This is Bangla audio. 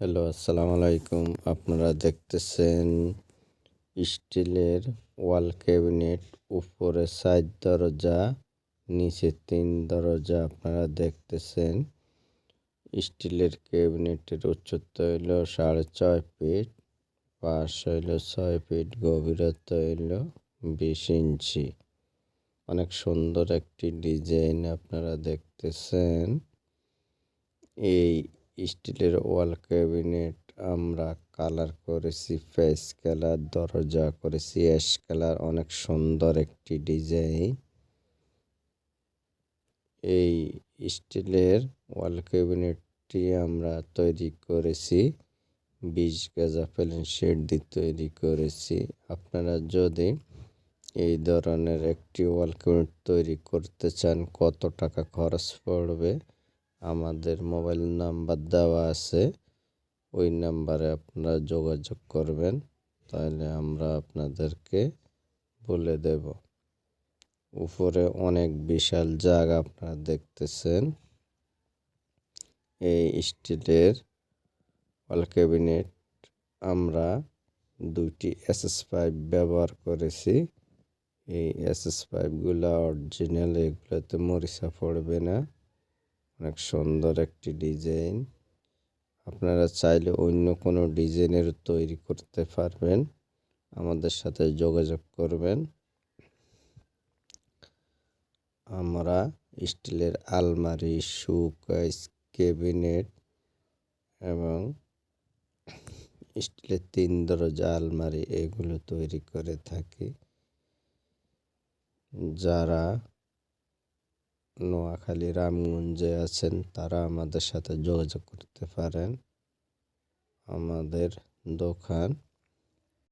হ্যালো, আসসালামু আলাইকুম। আপনারা দেখতেছেন স্টিলের ওয়াল ক্যাবিনেট, উপরে সাইড দরজা, নিচে তিন দরজা আপনারা দেখতেছেন। স্টিলের ক্যাবিনেটের উচ্চতা হইল সাড়ে ছয় ফিট, পাশ হইল ছয় ফিট গভীরতা হইল বিশ ইঞ্চি। অনেক সুন্দর একটি ডিজাইন আপনারা দেখতেছেন। এই স্টিলের ওয়াল ক্যাবিনেট, আমরা কালার করেছি, ফেস কালার, দরজা করেছি, অ্যাশ কালার, অনেক সুন্দর একটি ডিজাইন। এই স্টিলের ওয়াল ক্যাবিনেটটি আমরা তৈরি করেছি, বিশ গাজা প্যালেন শেড দিয়ে তৈরি করেছি। আপনারা যদি এই ধরনের একটি ওয়াল ক্যাবিনেট তৈরি করতে চান, কত টাকা খরচ পড়বে? আমাদের মোবাইল নাম্বার দেওয়া আছে। ওই নাম্বারে আপনারা যোগাযোগ করবেন তাহলে আমরা আপনাদেরকে বলে দেব। উপরে অনেক বিশাল জায়গা আপনারা দেখতেছেন। এই স্টিলের ওয়াল ক্যাবিনেট আমরা দুইটি এসএস পাইপ ব্যবহার করেছি। এই এসএস পাইপগুলো অরিজিনাল, এগুলোতে মরিচা পড়বে না। অনেক সুন্দর একটি ডিজাইন। আপনারা চাইলে অন্য কোনো ডিজাইনের তৈরি করতে পারবেন। আমাদের সাথে যোগাযোগ করবেন। আমরা স্টিলের আলমারি সুকাইস ক্যাবিনেট এবং স্টিলের তিন দরজা আলমারি এগুলো তৈরি করে থাকি। যারা নোয়াখালী রামগঞ্জে আছেন তারা আমাদের সাথে যোগাযোগ করতে পারেন। আমাদের দোকান